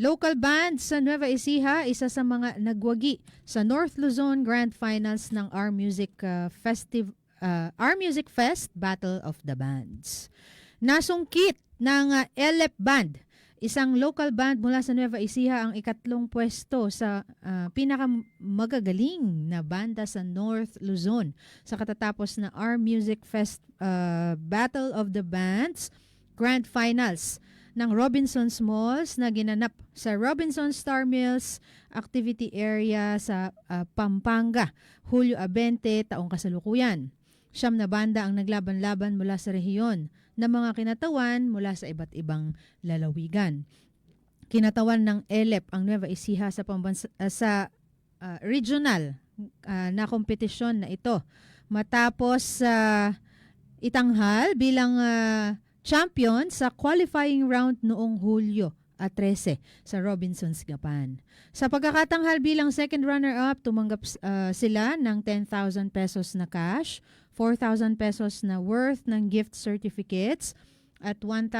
Local band sa Nueva Ecija, isa sa mga nagwagi sa North Luzon Grand Finals ng R Music uh, Festive uh, R Music Fest Battle of the Bands. Nasungkit ng uh, Elep Band, isang local band mula sa Nueva Ecija ang ikatlong pwesto sa uh, pinakamagagaling na banda sa North Luzon sa katatapos na R Music Fest uh, Battle of the Bands Grand Finals ng Robinson's Malls na ginanap sa Robinson Star Mills Activity Area sa uh, Pampanga, Hulyo 20 taong kasalukuyan. Siyam na banda ang naglaban-laban mula sa rehiyon na mga kinatawan mula sa iba't ibang lalawigan. Kinatawan ng ELEP ang Nueva Ecija sa, pambansa, uh, sa uh, regional uh, na kompetisyon na ito matapos sa uh, itanghal bilang uh, champion sa qualifying round noong Hulyo at 13 sa Robinson's Gapan. Sa pagkakatanghal bilang second runner-up, tumanggap uh, sila ng 10,000 pesos na cash, 4,000 pesos na worth ng gift certificates, at 1,000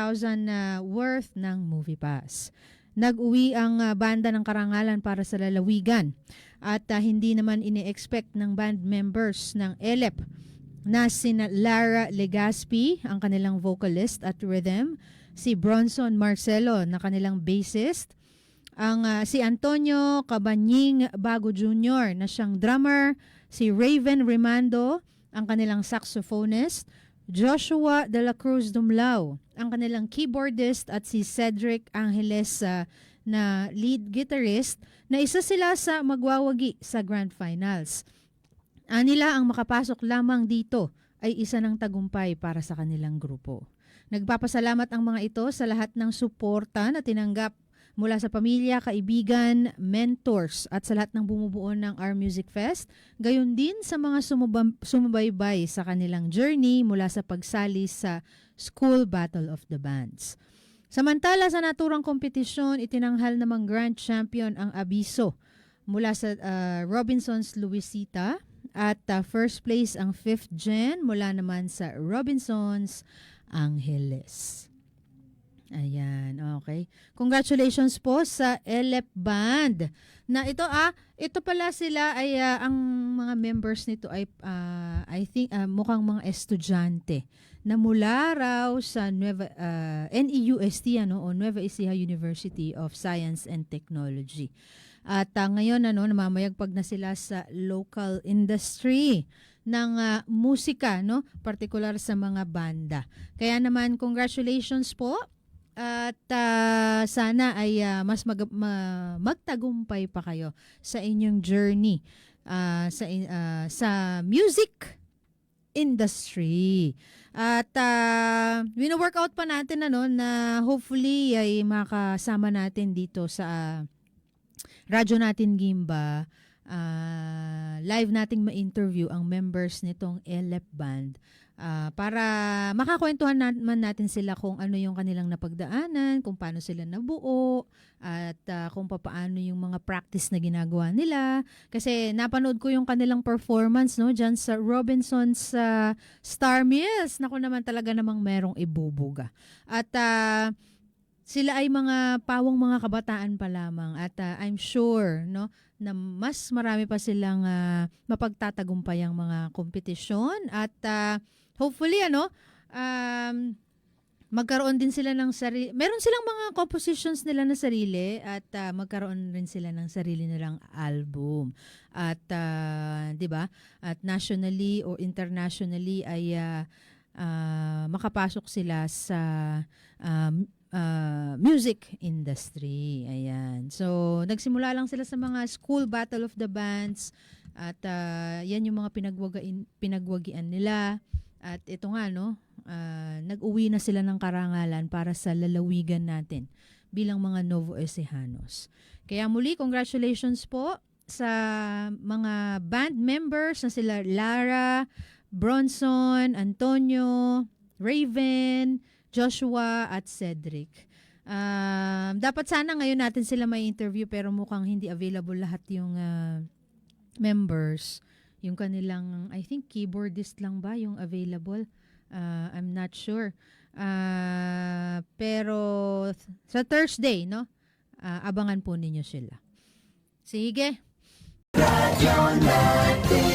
na worth ng movie pass. Nag-uwi ang uh, banda ng karangalan para sa lalawigan at uh, hindi naman ini-expect ng band members ng ELEP na sina Lara Legaspi, ang kanilang vocalist at rhythm, si Bronson Marcelo na kanilang bassist, ang uh, si Antonio Cabanying Bago Jr. na siyang drummer, si Raven Rimando, ang kanilang saxophonist, Joshua De La Cruz Dumlao, ang kanilang keyboardist. At si Cedric Angeles uh, na lead guitarist. Na isa sila sa magwawagi sa Grand Finals. Anila ang makapasok lamang dito ay isa ng tagumpay para sa kanilang grupo. Nagpapasalamat ang mga ito sa lahat ng suporta na tinanggap mula sa pamilya, kaibigan, mentors at sa lahat ng bumubuo ng R Music Fest, gayon din sa mga sumubam- sumubaybay sa kanilang journey mula sa pagsali sa School Battle of the Bands. Samantala sa naturang kompetisyon, itinanghal namang Grand Champion ang Abiso mula sa uh, Robinson's Luisita at uh, first place ang 5th gen mula naman sa Robinsons Angeles. Ayan, okay. Congratulations po sa Elep Band. Na ito ah, ito pala sila ay uh, ang mga members nito ay uh, I think uh, mukhang mga estudyante na mula raw sa Nueva uh, NEUST ano o Nueva Ecija University of Science and Technology. At uh, ngayon ano namamayagpag na sila sa local industry ng uh, musika no, partikular sa mga banda. Kaya naman congratulations po at uh, sana ay uh, mas mag, ma, magtagumpay pa kayo sa inyong journey uh, sa uh, sa music industry. At uh, wino-workout pa natin ano na hopefully ay makasama natin dito sa uh, radyo natin Gimba. Uh, live nating ma-interview ang members nitong ELEP band uh, para makakwentuhan naman natin sila kung ano yung kanilang napagdaanan, kung paano sila nabuo, at uh, kung paano yung mga practice na ginagawa nila. Kasi napanood ko yung kanilang performance no diyan sa Robinson's uh, Star Mills. Nako naman talaga namang merong ibubuga. At uh, sila ay mga pawang mga kabataan pa lamang at uh, I'm sure no na mas marami pa silang uh, mapagtatagumpay ang mga kompetisyon at uh, hopefully ano um, magkaroon din sila ng sarili meron silang mga compositions nila na sarili at uh, magkaroon rin sila ng sarili nilang album at uh, 'di ba at nationally or internationally ay uh, uh, makapasok sila sa um, uh, music industry. Ayan. So, nagsimula lang sila sa mga school battle of the bands at uh, yan yung mga pinagwagain, pinagwagian nila. At ito nga, no, uh, nag-uwi na sila ng karangalan para sa lalawigan natin bilang mga Novo Ecejanos. Kaya muli, congratulations po sa mga band members na sila Lara, Bronson, Antonio, Raven, Joshua at Cedric. Um, dapat sana ngayon natin sila may interview pero mukhang hindi available lahat yung uh, members. Yung kanilang, I think keyboardist lang ba yung available? Uh, I'm not sure. Uh, pero sa Thursday, no? Ah, abangan po ninyo sila. Sige. Radyo natin.